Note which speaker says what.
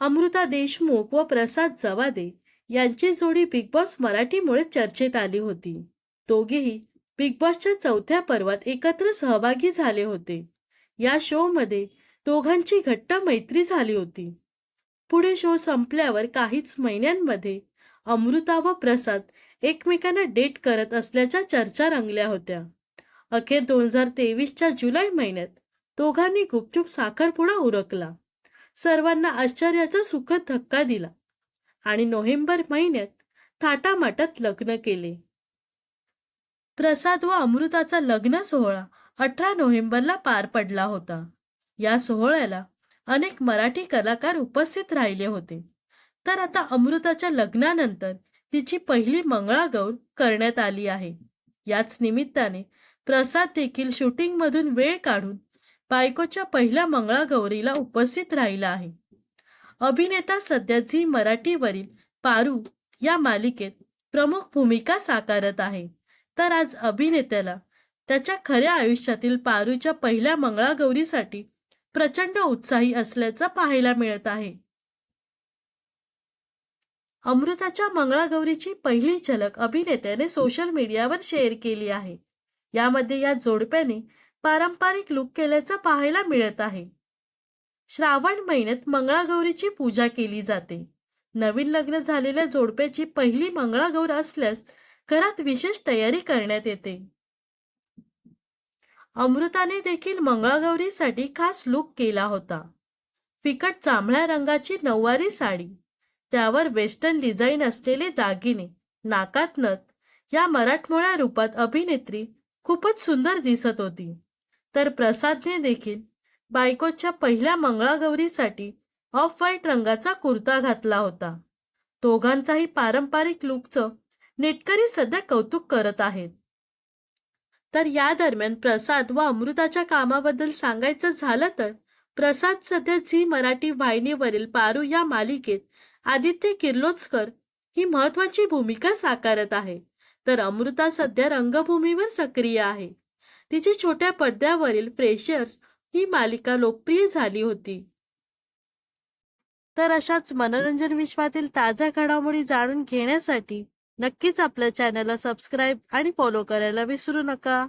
Speaker 1: अमृता देशमुख व प्रसाद जवादे यांची जोडी बिग बॉस मराठीमुळे चर्चेत आली होती. दोघेही बिग बॉसच्या चौथ्या पर्वात एकत्र सहभागी झाले होते. या शो मध्ये दोघांची घट्ट मैत्री झाली होती. पुढे शो संपल्यावर काहीच महिन्यांमध्ये अमृता व प्रसाद एकमेकांना डेट करत असल्याच्या चर्चा रंगल्या होत्या. अखेर दोन हजार तेवीसच्या जुलै महिन्यात दोघांनी गुपचूप साखरपुडा उरकला. सर्वांना आश्चर्याचा सुखद धक्का दिला आणि नोव्हेंबर महिन्यात थाटामाटात लग्न केले. प्रसाद व अमृताचा लग्न सोहळा अठरा नोव्हेंबरला पार पडला होता. या सोहळ्याला अनेक मराठी कलाकार उपस्थित राहिले होते. तर आता अमृताच्या लग्नानंतर तिची पहिली मंगळागौर करण्यात आली आहे. याच निमित्ताने प्रसाद देखील शूटिंगमधून वेळ काढून बायकोच्या पहिल्या मंगळागौरीला उपस्थित राहिला आहे. अभिनेता सध्या झी मराठीवरील पारू या मालिकेत प्रमुख भूमिका साकारत आहे. तर आज अभिनेत्याला त्याच्या खऱ्या आयुष्यातील पारूच्या पहिल्या मंगळागौरीसाठी प्रचंड उत्साही असल्याचं पाहायला मिळत आहे. अमृताच्या मंगळागौरीची पहिली झलक अभिनेत्याने सोशल मीडियावर शेअर केली आहे. यामध्ये या जोडप्याने पारंपरिक लुक केल्याचं पाहायला मिळत आहे. श्रावण महिन्यात मंगळागौरीची पूजा केली जाते. नवीन लग्न झालेल्या जोडप्याची पहिली मंगळागौर असल्यास घरात विशेष तयारी करण्यात येते. अमृताने देखील मंगळागौरीसाठी खास लुक केला होता. फिकट जांभळ्या रंगाची नऊवारी साडी त्यावर वेस्टर्न डिझाईन असलेले दागिने नाकात नथ या मराठमोळ्या रूपात अभिनेत्री खूपच सुंदर दिसत होती. तर प्रसादने देखील बायकोच्या पहिल्या मंगळागौरीसाठी ऑफ व्हाईट रंगाचा कुर्ता घातला होता. दोघांचाही पारंपरिक लुकचं नेटकरी सध्या कौतुक करत आहेत. तर या दरम्यान प्रसाद व अमृताच्या कामाबद्दल सांगायचं झालं तर प्रसाद सध्या झी मराठी वाहिनीवरील पारू या मालिकेत आदित्य किर्लोस्कर ही महत्वाची भूमिका साकारत आहे. तर अमृता सध्या रंगभूमीवर सक्रिय आहे. तिची छोट्या पडद्यावरील फ्रेशर्स ही मालिका लोकप्रिय झाली होती. तर अशाच मनोरंजन विश्वातील ताज्या घडामोडी जाणून घेण्यासाठी नक्कीच आपल्या चॅनलला सबस्क्राईब आणि फॉलो करायला विसरू नका.